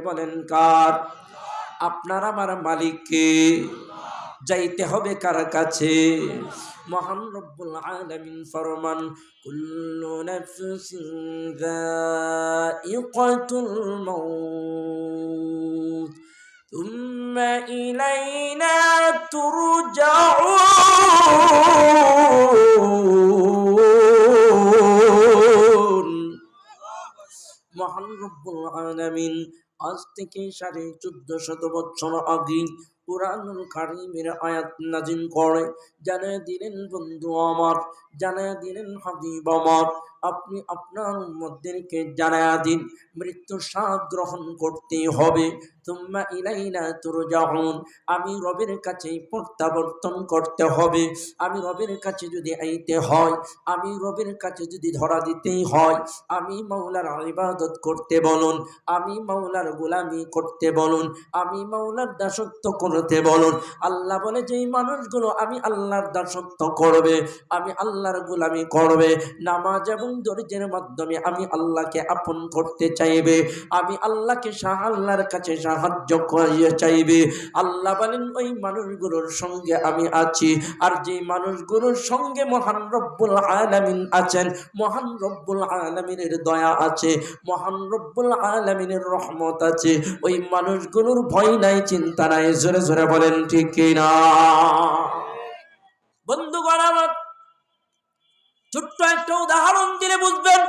বলেন কার আপনার আমার মালিককে যাইতে হবে কার কাছে মহান রব্বুল আলামিন ফরমান কুল্লু নাফসিন যায়িকাতুল মাউত ثم إلينا ترجعون মহান রব্বুল আলামিন আজ থেকে সাড়ে চোদ্দ শত বছর আগে কোরআনুল কারিমের আয়াত নাজিল করে। জানিয়ে দিলেন বন্ধু আমার জানিয়ে দিলেন হাবিব আমার। আপনি আপনার উম্মতদেরকে জানায়া দিন মৃত্যুর স্বাদ গ্রহণ করতে হবে। তোমরা ইলাইনা তুরজাউন, আমি রবের কাছে প্রত্যাবর্তন করতে হবে। আমি রবের কাছে যদি আইতে হয়, আমি রবের কাছে যদি ধরা দিতেই হয়, আমি মাওলার ইবাদত করতে বলুন, আমি মাওলার গোলামি করতে বলুন, আমি মাওলার দাসত্ব করতে বলুন, আল্লাহ বলে, যেই মানুষগুলো আমি আল্লাহর দাসত্ব করবে, আমি আল্লাহর গোলামি করবে, নামাজ এবং দরিদ্রের মাধ্যমে আমি আল্লাহকে আপন করতে চাইবে, আমি আল্লাহকে শাহ আল্লাহর কাছে সাহায্য করিয়ে চাইবে, আল্লাহ বলেন, ওই মানুষগুলোর সঙ্গে আমি আছি, আর যে মানুষগুলোর সঙ্গে মহান রব্বুল আলামিন আছেন, মহান রব্বুল আলামিনের দয়া আছে, মহান রব্বুল আলামিনের রহমত আছে, ওই মানুষগুলোর ভয় নাই, চিন্তা নাই, জোরে জোরে বলেন, ঠিক কিনা? বন্ধুগণ, আমার ছোট্ট একটা উদাহরণ দিলে বুঝবেন,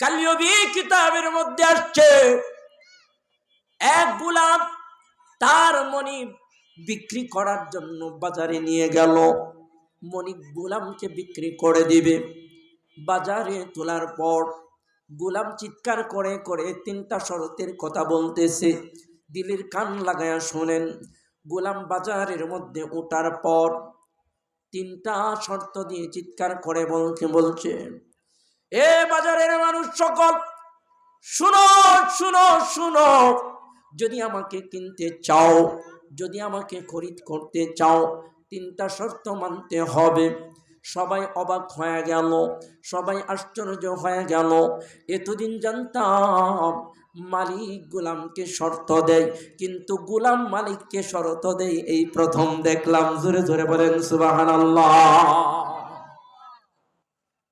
কালিয়বি কিতাবের মধ্যে আসছে, এক গুলাম তার মনি বিক্রি করার জন্য বাজারে নিয়ে গেল। মনি গুলামকে বিক্রি করে দিবে। বাজারে তোলার পর গোলাম চিৎকার করে করে তিনটা শরতের কথা বলতেছে। দিলের কান লাগায়া শোনেন, গোলাম বাজারের মধ্যে ওঠার পর তিনটা শর্ত দিয়ে চিৎকার করে বলতে বলছে, এ বাজারের মানুষ সকল, শুনো শুনো শুনো, যদি আমাকে কিনতে চাও, যদি আমাকে খরিদ করতে চাও, তিনটা শর্ত মানতে হবে। সবাই অবাক হয়ে গেল, সবাই আশ্চর্য হয়ে গেল। এতদিন জানতাম মালিক গোলামকে শর্ত দেয়, কিন্তু গোলাম মালিককে শর্ত দেয়, এই প্রথম দেখলাম, জোরে জোরে বলেন সুবাহান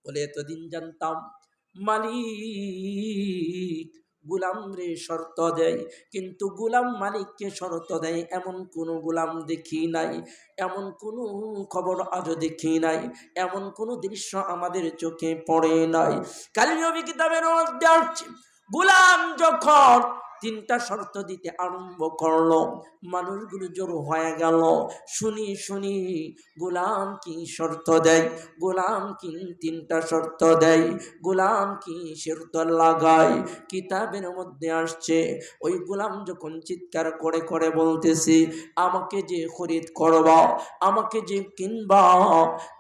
বলে, এতদিন জানতাম মালিক গুলাম রে শর্ত দেয়। কিন্তু গুলাম মালিককে শর্ত দেয়, এমন কোনো গুলাম দেখি নাই, এমন কোনো খবর আজও দেখি নাই, এমন কোনো দৃশ্য আমাদের চোখে পড়ে নাই। কালী কিতাবের মধ্যে আসছে গুলাম যখন তিনটা শর্ত দিতে আরম্ভ করল, মানুষগুলো জড়ো হয়ে গেল। শুনি শুনি, গোলাম কি শর্ত দেয়? গোলাম কি তিনটা শর্ত দেয়? গোলাম কি শর্ত লাগায়? কিতাবের মধ্যে আসছে, ওই গোলাম যখন চিৎকার করে করে বলতেছি, আমাকে যে খরিদ করবা, আমাকে যে কিনবা,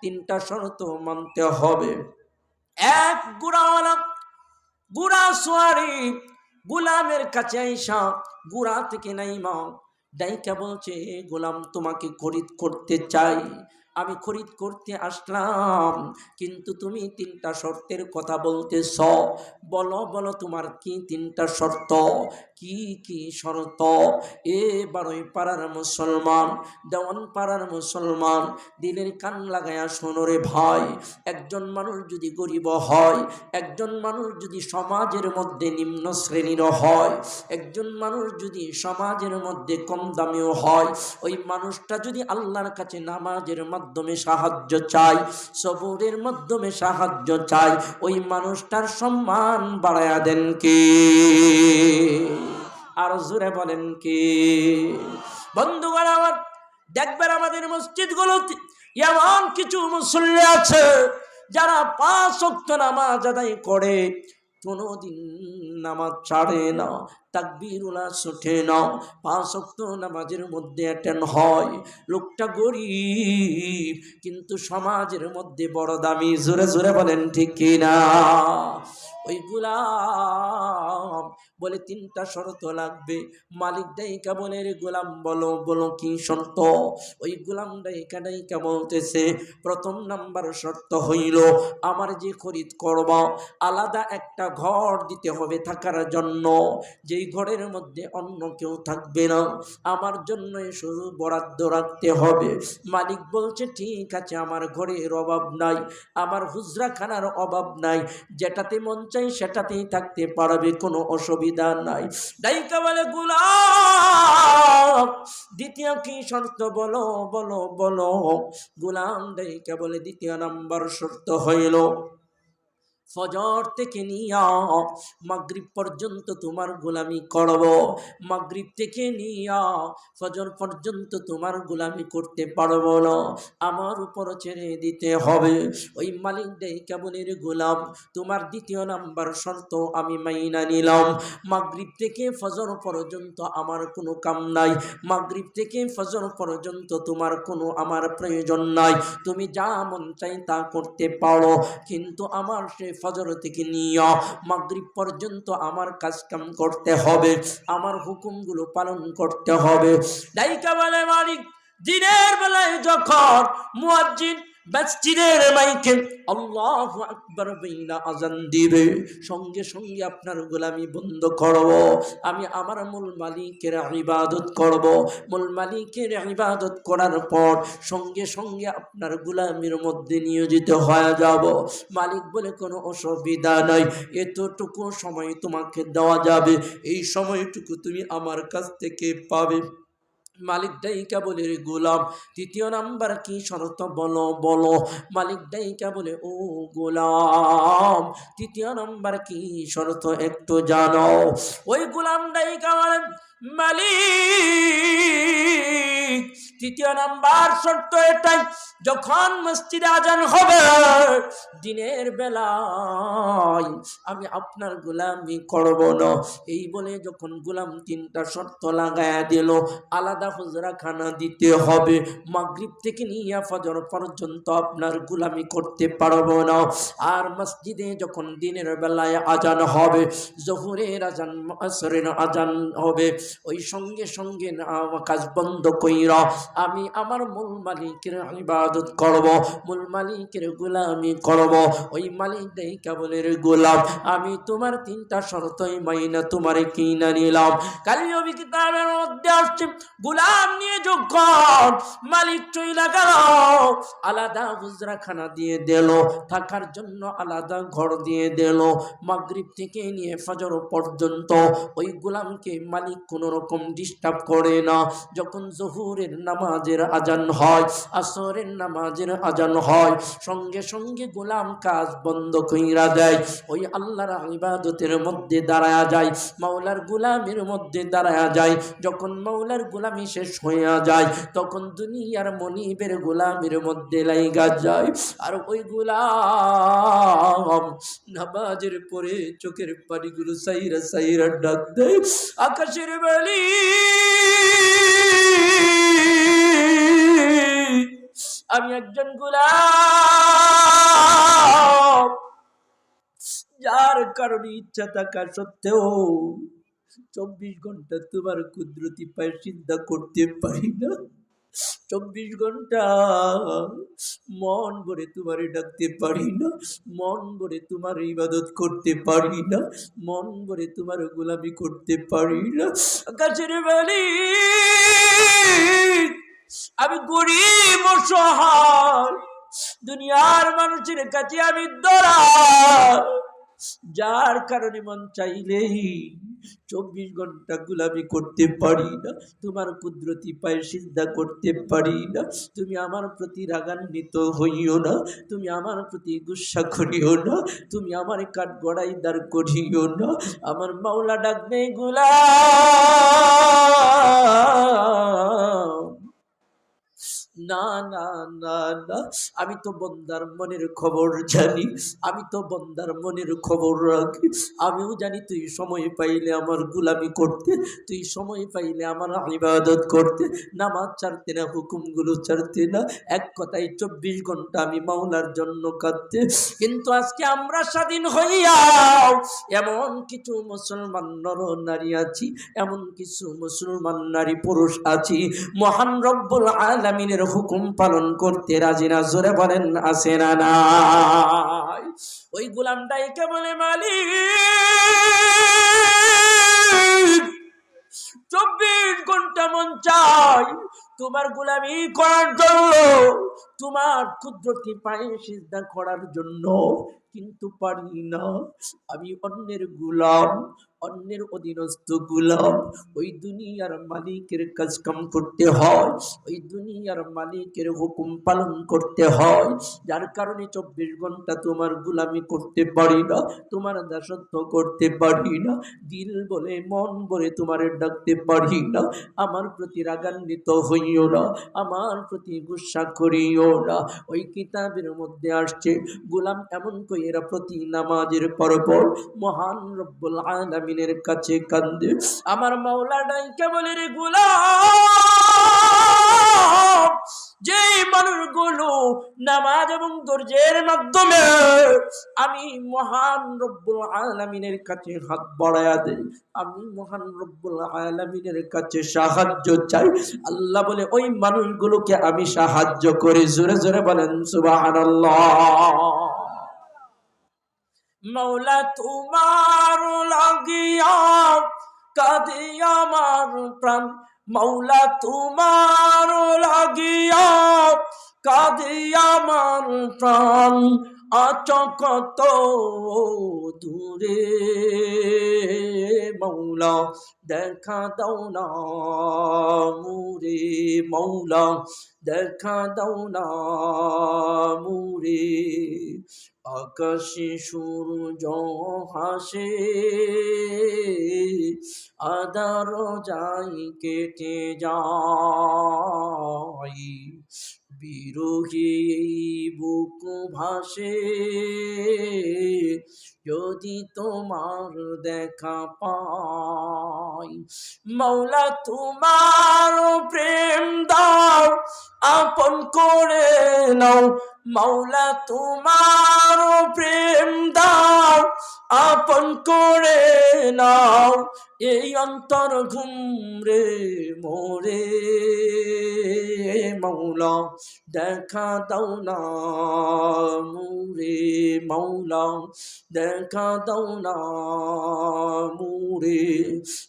তিনটা শর্ত মানতে হবে। এক গুড়াওয়ালা গুড়া সোয়ারি গোলামের কাছে আইসা গুড়া থেকে নাই মা? ডাইকা বলছে, গোলাম তোমাকে খরিদ করতে চাই। আমি খরিদ করতে আসলাম। কিন্তু তুমি তিনটা শর্তের কথা বলতেছ। বলো বলো তোমার কি তিনটা শর্ত? কি কি শর্ত? এ বারোই পাড়ার মুসলমান, দেওয়ান পাড়ার মুসলমান দিনের কান লাগায়া সোনরে ভাই। একজন মানুষ যদি গরিব হয়, একজন মানুষ যদি সমাজের মধ্যে নিম্ন শ্রেণির হয়, একজন মানুষ যদি সমাজের মধ্যে কম দামিও হয়, ওই মানুষটা যদি আল্লাহর কাছে নামাজের মাধ্যমে সাহায্য চাই, সবরের মাধ্যমে সাহায্য চাই, ওই মানুষটার সম্মান বাড়ায়া দেন কে? আর জোরে বলেন কে? বন্ধুগণ আমার, দেখবেন আমাদের মসজিদগুলোতে এমন কিছু মুসল্লি আছে, যারা পাঁচ নামাজ আদায় করে, কোনোদিন নামাজ ছাড়ে না। তাকবিরুলা ছুটে না পাঁচ অক্ত নামাজের মধ্যে অ্যাটেন্ড হয়। লোকটা গরিব, কিন্তু সমাজের মধ্যে বড় দামি, জোরে জোরে বলেন, ঠিক কিনা ওই গোলাম বলে, তিনটা শর্ত লাগবে। মালিক ডাইকা বলে, রে গোলাম, বলো বলো কি শর্ত? ওই গোলাম ডাইকা ডাইকা বলতেছে, প্রথম নাম্বার শর্ত হইল, আমার যে খরিদ করব, আলাদা একটা ঘর দিতে হবে থাকার জন্য। যেই ঘরের মধ্যে অন্য কেউ থাকবে না। আমার জন্যই শুধু বরাদ্দ রাখতে হবে। মালিক বলছে, ঠিক আছে, আমার ঘরের অভাব নাই। আমার হুজরাখানার অভাব নাই। যেটাতে মন চাই সেটাতেই থাকতে পারবে, কোনো অসুবিধা নাই। ডাইকা বলে, গুলাম! দ্বিতীয় কি শর্ত? বলো বলো বলো। গুলাম, ডাইকা বলে, দ্বিতীয় নাম্বার শর্ত হইল ফজর থেকে নিয়া মাগরিব পর্যন্ত তোমার গোলামি করব। মাগরিব থেকে নিয়া ফজর পর্যন্ত তোমার গোলামি করতে পারব না। আমার উপর ছেড়ে দিতে হবে। ওই মালিক দেয় কেবলের গোলাম? তোমার দ্বিতীয় নাম্বার শর্ত আমি মাইনা নিলাম। মাগরিব থেকে ফজর পর্যন্ত আমার কোনো কাম নাই। মাগরিব থেকে ফজর পর্যন্ত তোমার কোনো আমার প্রয়োজন নাই। তুমি যা মন চাই তা করতে পারো। কিন্তু আমার সে ফজর থেকে নিয়ে মাগরিব পর্যন্ত আমার কাজ কাম করতে হবে, আমার হুকুমগুলো পালন করতে হবে। ডাইকা বলে মালিক, দিনের বেলায় যখন মুয়াজ্জিন মসজিদের মাইকে আল্লাহ আকবর বইলা আজান দিবে। সঙ্গে সঙ্গে আপনার গোলামি বন্ধ করব। আমি আমার মূল মালিকের ইবাদত করব। মূল মালিকের ইবাদত করার পর সঙ্গে সঙ্গে আপনার গোলামির মধ্যে নিয়োজিত হয়ে যাব। মালিক বলে কোনো অসুবিধা নাই। এতটুকু সময় তোমাকে দেওয়া যাবে। এই সময়টুকু তুমি আমার কাছ থেকে পাবে। মালিক ডাইকা বলে, রে গোলাম তৃতীয় নাম্বার কি শরত? বলো বলো। মালিক ডাইকা বলে, ও গোলাম তৃতীয় নাম্বার কি শরত একটু জানো। ওই গোলাম ডাইকা বলে মালিক। তৃতীয় নাম্বার শর্ত এটাই, যখন মসজিদে আজান হবে, দিনের বেলায় আমি আপনার গোলামি করব না। এই বলে যখন গোলাম তিনটা শর্ত লাগায়া দিল, আলাদা হুজরা খানা দিতে হবে। মাগরিব থেকে নিয়ে ফজর পর্যন্ত আপনার গোলামি করতে পারব না। আর মসজিদে যখন দিনের বেলায় আজান হবে, জহুরের আজান আসরের আজান হবে ওই সঙ্গে সঙ্গে কাজ বন্ধ কইরা আমি আমার মূল মালিকের ইবাদত করব, মূল মালিকের গোলামি করব। ওই মালিক দেই কেবলের গোলাম। আমি তোমার তিনটা শর্তই মাইনা, তোমার কিনা নিলাম। কালী নবী কিতাবের মধ্যে আসছে, গোলাম নিয়ে যখন মালিক চইলা গেল, আলাদা হুজরাখানা দিয়ে দিল, থাকার জন্য আলাদা ঘর দিয়ে দিল, মাগরিব থেকে নিয়ে ফজর পর্যন্ত ওই গোলামকে মালিক কোনো রকম ডিস্টার্ব করে না। যখন জহুরের নামাজের আজান হয়, আসরের নামাজের আজান হয়, সঙ্গে সঙ্গে গোলাম কাজ বন্ধ কইরা দেয়। ওই আল্লাহর ইবাদতের মধ্যে দাঁড়ায়া যায়, মাওলার গোলামের মধ্যে দাঁড়ায়া যায়। যখন মাওলার গোলামি শেষ হইয়া যায়, তখন দুনিয়ার মনিবের গোলামের মধ্যে লাইগা যায়। আর ওই গোলাম নামাজের পরে চোখের পানিগুলো সাইরা সাইরা ডাক দেয়, আকাশের বেলি, আমি একজন গোলাম, যার কারণে ইচ্ছা থাকা সত্ত্বেও চব্বিশ ঘণ্টা তোমার কুদরতি পায়ে চিন্তা করতে পারি না। চব্বিশ ঘণ্টা। মন ভরে তোমারে ডাকতে পারি না, মন ভরে তোমার ইবাদত করতে পারি না, মন ভরে তোমার গোলামি করতে পারি না। কাছের বাড়ি আমি গরিব অসহায়, দুনিয়ার মানুষের কাছে আমি দরা যার কারণে মন চাইলেই চব্বিশ ঘণ্টা গুলামি করতে পারি না, তোমার কুদরতি পায়ে চিন্তা করতে পারি না, তুমি আমার প্রতি রাগান্বিত হইও না, তুমি আমার প্রতি গুসা করিও না, তুমি আমার কাঠ গড়াই দাঁড় করিও না, আমার মাওলা ডাক নেই গুলা না না না না। আমি তো বন্দার মনের খবর জানি। আমি তো বন্দার মনের খবর রাখি। আমিও জানি তুই সময় পাইলে আমার গুলামি করতে, তুই সময় পাইলে আমার ইবাদত করতে। নামাজ ছাড়তে না, হুকুমগুলো ছাড়তে না। এক কথায় চব্বিশ ঘণ্টা আমি মাওলার জন্য কাঁদতে। কিন্তু আজকে আমরা স্বাধীন হইয়া এমন কিছু মুসলমান নর নারী আছি, এমন কিছু মুসলমান নারী পুরুষ আছি। মহান রব্বুল আলমিনের হুকুম পালন করতে রাজি না? জোরে বলেন আসে না নাই? ওই গোলামটাইকে বলে মালিক? চব্বিশ ঘণ্টা মন চাই তোমার গোলামি করার জন্য, তোমার ক্ষুদ্রটি পায়ে সিদ্ধা করার জন্য, কিন্তু পারি না। আমি অন্যের গুলাম অন্যের অধীনস্থ গুলাম। ওই দুনিয়ার মালিকের কাজ কাম করতে হয়। ওই দুনিয়ার মালিকের হুকুম পালন করতে হয়। যার কারণে চব্বিশ ঘণ্টা তোমার গুলামি করতে পারি না, তোমার দাসত্ব করতে পারি না, দিল বলে, মন বলে তোমার ডাকতে পারি না। আমার প্রতি রাগান্বিত হইও না, আমার প্রতি গুসা করিও না। ওই কিতাবের মধ্যে আসছে, গুলাম এমন কইরা প্রতি নামাজের পরপর মহান রব্বুল আলামিনের কাছে কান্দে। আমার মাওলা ডাইকে বলে, রে গোলাম, যেই মানুষগুলো নামাজ এবং ধৈর্যের মাধ্যমে আমি মহান রব্বুল আলামিনের কাছে হাত বাড়ায়া দেই, আমি মহান রব্বুল আলামিনের কাছে সাহায্য চাই। আল্লাহ বলে, ওই মানুষগুলোকে আমি সাহায্য করি। জোরে জোরে বলেন, সুবহানাল্লাহ। মৌলা তোমার লাগিয়া কাঁদি আমার প্রাণ। মৌলা তোমার লাগিয়া কাঁদি আমার প্রাণ। আচ কত দূরে মৌলা, দেখা দাও না মুরে মৌলা, দেখা দাও না মুরে আকাশে সূর্য হাসে আদার যাই কেটে যাই বিরোহী বুক ভাসে। যদি তোমার দেখা পাই মৌলা তোমার প্রেম দাও, আপন করে নাও। মৌলা তোমার প্রেম দাও, আপন করে নাও। এই অন্তর ঘুমরে মোরে মৌলা দেখা দাও না মুরে, মৌলা দেখা দাও না মুরে।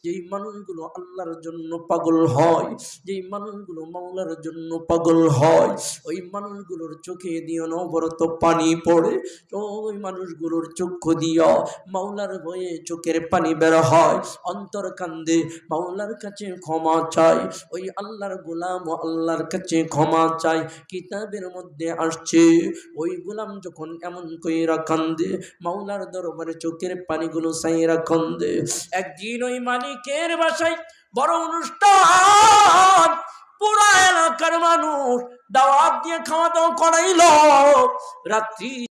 যেই মানুষগুলো আল্লাহর জন্য পাগল হয়, যেই মানুষগুলো মাওলার জন্য পাগল হয়, ওই মানুষগুলোর চোখে দিয়ে অনবরত পানি পড়ে, ওই মানুষগুলোর চক্ষু দিয়া মাওলার বয়ে চোখের পানি বের হয়। অন্তর কান্দে, মাওলার কাছে ক্ষমা চাই। ওই আল্লাহর গোলাম ও আল্লাহর কাছে ক্ষমা চাই। কিতাবের মধ্যে আসছে, ওই গোলাম যখন এমন কইরা কান্দে, মাওলার দরবারে চোখের পানিগুলো সাইরা কান্দে। একদিন ওই মালিকের বাসায় বড় অনুষ্ঠান, পুরা এলাকার মানুষ দাওয়াত দিয়ে খাওয়া দাওয়া করাইল। রাত্রি